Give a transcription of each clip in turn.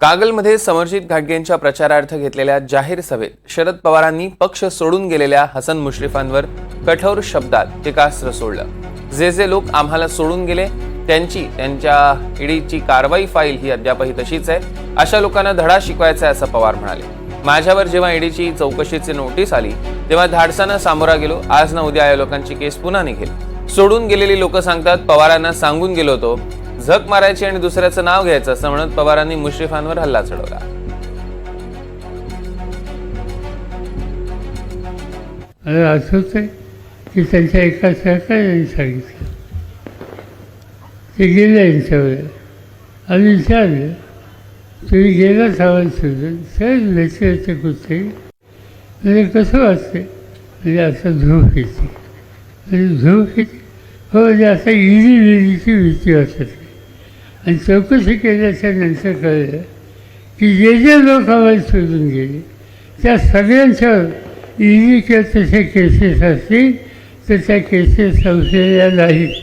कागलमध्ये समर्जित घाटगेंच्या प्रचारार्थ घेतलेल्या जाहीर सभेत शरद पवारांनी पक्ष सोडून गेलेल्या हसन मुश्रीफांवर कठोर शब्दात टीकास्त्र सोडलं. जे जे लोक आम्हाला सोडून गेले त्यांची त्यांच्या ईडीची कारवाई फाईल ही अद्यापही तशीच आहे. अशा लोकांना धडा शिकवायचा आहे असं पवार म्हणाले. माझ्यावर जेव्हा ईडीची चौकशीची नोटीस आली तेव्हा धाडसानं सामोरा गेलो. आज ना उद्या या लोकांची केस पुन्हा निघेल. सोडून गेलेली लोक सांगतात पवारांना सांगून गेलो होतो झक मारायची आणि दुसऱ्याचं नाव घ्यायचं असं म्हणत पवारांनी मुश्रीफांवर हल्ला चढवला. असं आठवत की त्यांच्या एका सहकार्याने सांगितलं. ते गेले यांच्यावर. आणि विचारलं तुम्ही गेला सावंत सुद्धा सहज वेचे वेचे कुठे म्हणजे कसं वाचते म्हणजे असं झोप येते. म्हणजे झोप येते? हो म्हणजे असं इली लिलीची भीती वाटत. नाही आणि चौकशी केल्याच्यानंतर कळलं की जे जे लोक आवाज सोडून गेले त्या सगळ्यांच्यावर ईडी किंवा तसे केसेस असतील तर त्या केसेस संशया नाहीत.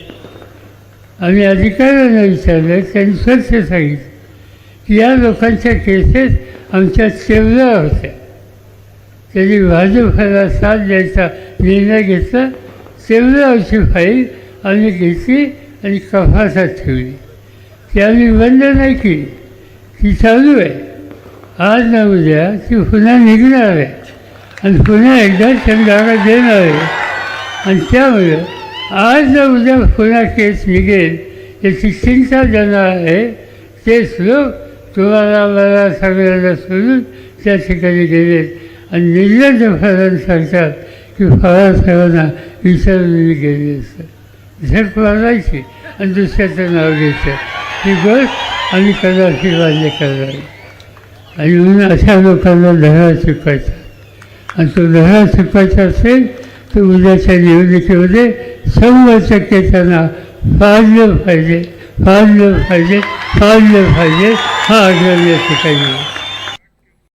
आम्ही अधिकाऱ्यांना विचारलं त्यांनी स्वच्छ सांगितलं की या लोकांच्या केसेस आमच्या चेवल्या होत्या. त्यांनी भाजपला साथ द्यायचा निर्णय घेतला चेवल्यावरची फाईल आम्ही घेतली आणि कफासात ठेवली. त्यावेळी बंद नाही केली. ती चालू आहे. आज ना उद्या ती पुन्हा निघणार आहे. आणि पुन्हा एकदा चंद्राला देणार आहे. आणि त्यामुळं आज ना उद्या पुन्हा केस निघेल. याची चिंता देणार आहे. तेच लोक तुम्हाला मला सगळ्यांना सोडून त्या ठिकाणी गेलेत आणि निर्लज्जपणाने सांगतात की फळासाहेबांना विचारून मी गेले असतं झक मारायची आणि दुसऱ्याचं नाव घ्यायचं ही गोष्ट आणि कदाचित राज्य करणार आणि म्हणून अशा लोकांना धडा शिकवायचा. आणि तो धडा शिकवायचा असेल तर उद्याच्या निवडणुकीमध्ये शंभर टक्के त्यांना पाळलं पाहिजे पाळलं पाहिजे पाळलं पाहिजे हा आग्रह या ठिकाणी